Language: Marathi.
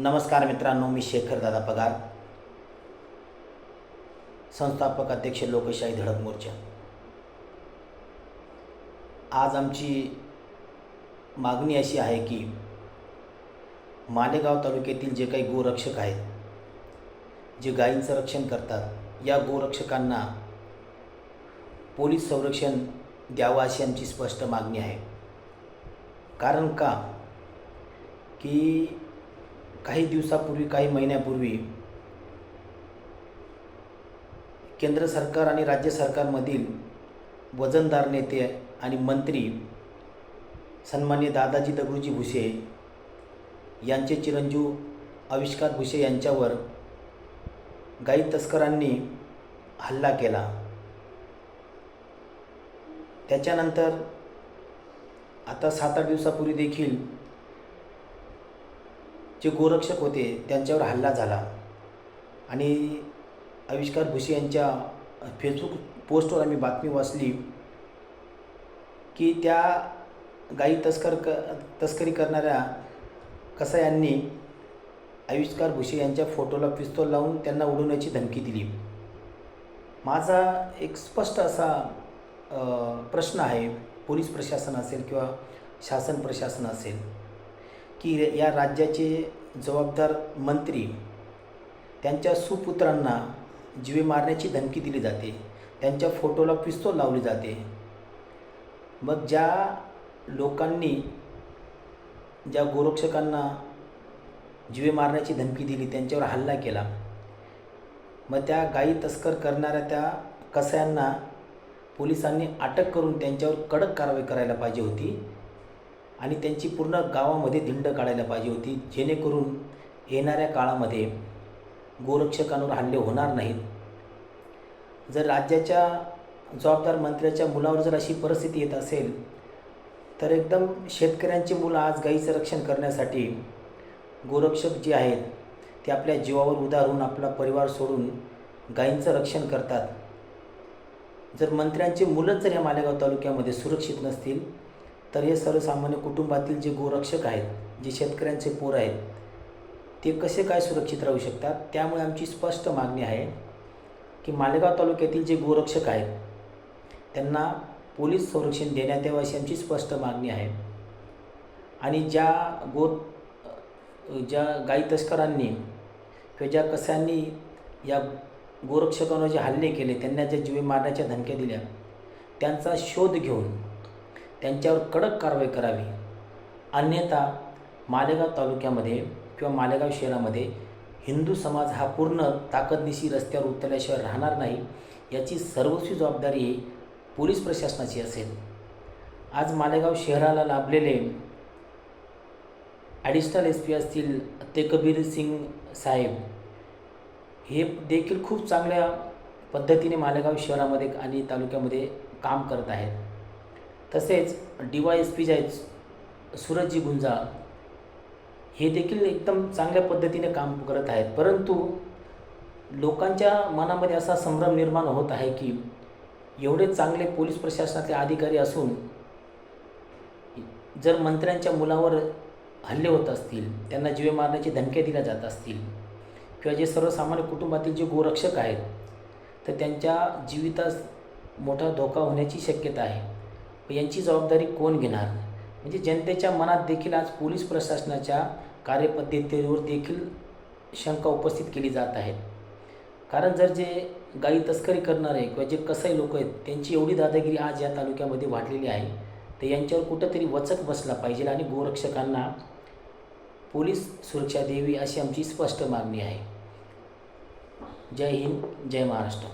नमस्कार मित्रांनो मी शेखर दादा पगार संस्थापक अध्यक्ष लोकशाही धडक मोर्चा. आज आमची मागणी अशी आहे की मालेगाव तालुक्यातील जे काही गोरक्षक आहेत जे गायींचं रक्षण करतात या गोरक्षकांना पोलीस संरक्षण द्यावं अशी आमची स्पष्ट मागणी आहे. कारण का? की काही दिवसापूर्वी काही महिन्यापूर्वी केंद्र सरकार आणि राज्य सरकारमधील वजनदार नेते आणि मंत्री सन्मान्य दादाजी दगडूजी भुसे यांचे चिरंजीव आविष्कार भुसे यांच्यावर गाई तस्करांनी हल्ला केला. त्याच्यानंतर आता सात आठ दिवसापूर्वी देखील जे गोरक्षक होते त्यांच्यावर हल्ला झाला. आणि आविष्कार भुसे यांच्या फेसबुक पोस्टवर आम्ही बातमी वाचली की त्या गाई तस्कर क तस्करी करणाऱ्या कसा यांनी आविष्कार भुसे यांच्या फोटोला पिस्तोल लावून त्यांना उडवण्याची धमकी दिली. माझा एक स्पष्ट असा प्रश्न आहे पोलीस प्रशासन असेल किंवा शासन प्रशासन असेल की या राज्याचे जबाबदार मंत्री त्यांच्या सुपुत्रांना जीवे मारण्याची धमकी दिली जाते. त्यांच्या फोटोला पिस्तोल लावली जाते. मग ज्या लोकांनी ज्या गोरक्षकांना जीवे मारण्याची धमकी दिली त्यांच्यावर हल्ला केला. मग त्या गायी तस्कर करणाऱ्या त्या कसायांना पोलिसांनी अटक करून त्यांच्यावर कडक कारवाई करायला पाहिजे होती. आणि त्यांची पूर्ण गावामध्ये धिंड काढायला पाहिजे होती. जेणेकरून येणाऱ्या काळामध्ये गोरक्षकांवर हल्ले होणार नाहीत. जर राज्याच्या जबाबदार मंत्र्याच्या मुलावर जर अशी परिस्थिती येत असेल तर एकदम शेतकऱ्यांची मुलं आज गाईचं रक्षण करण्यासाठी गोरक्षक जे आहेत ते आपल्या जीवावर उदारून आपला परिवार सोडून गायींचं रक्षण करतात. जर मंत्र्यांची मुलंच जर या मालेगाव तालुक्यामध्ये सुरक्षित नसतील तर हे सर्वसामान्य कुटुंबातील जे गोरक्षक आहेत जे शेतकऱ्यांचे पोर आहेत ते कसे काय सुरक्षित राहू शकतात? त्यामुळे आमची स्पष्ट मागणी आहे की मालेगाव तालुक्यातील जे गोरक्षक आहेत त्यांना पोलीस संरक्षण देण्यात यावं अशी आमची स्पष्ट मागणी आहे. आणि ज्या गो ज्या गाई तस्करांनी किंवा ज्या कसांनी या गोरक्षकांवर जे हल्ले केले त्यांना ज्या जीवे मारण्याच्या धमक्या दिल्या त्यांचा शोध घेऊन त्यांच्यावर कडक कारवाई करावी. अन्यथा मालेगाव तालुक्यामध्ये किंवा मालेगाव शहरामध्ये हिंदू समाज हा पूर्ण ताकदनिशी रस्त्यावर उतरल्याशिवाय राहणार नाही याची सर्वस्वी जबाबदारी पोलीस प्रशासनाची असेल. आज मालेगाव शहराला लाभलेले ॲडिशनल एस पी असतील तेकबीर सिंग साहेब. हे देखील खूप चांगल्या पद्धतीने मालेगाव शहरामध्ये आणि तालुक्यामध्ये काम करत आहेत. तसेच डी वाय एस पी जे आहेत सूरजजी गुंजाळ हे देखील एकदम चांगल्या पद्धतीने काम करत आहेत. परंतु लोकांच्या मनामध्ये असा संभ्रम निर्माण होत आहे की एवढे चांगले पोलीस प्रशासनातले अधिकारी असून जर मंत्र्यांच्या मुलावर हल्ले होत असतील त्यांना जीवे मारण्याची धमक्या दिल्या जात असतील किंवा जे सर्वसामान्य कुटुंबातील जे गोरक्षक आहेत तर त्यांच्या जीवितास मोठा धोका होण्याची शक्यता आहे. यांची जबाबदारी कोण घेणार? म्हणजे जनतेच्या मनात देखील आज पोलीस प्रशासनाच्या कार्यपद्धतीवर देखील शंका उपस्थित केली जात आहेत. कारण जर जे गाई तस्करी करणारे किंवा जे कसाई लोक आहेत त्यांची एवढी दादागिरी आज या तालुक्यामध्ये वाढलेली आहे तर यांच्यावर कुठंतरी वचक बसला पाहिजे आणि गोरक्षकांना पोलीस सुरक्षा द्यावी अशी आमची स्पष्ट मागणी आहे. जय हिंद जय महाराष्ट्र.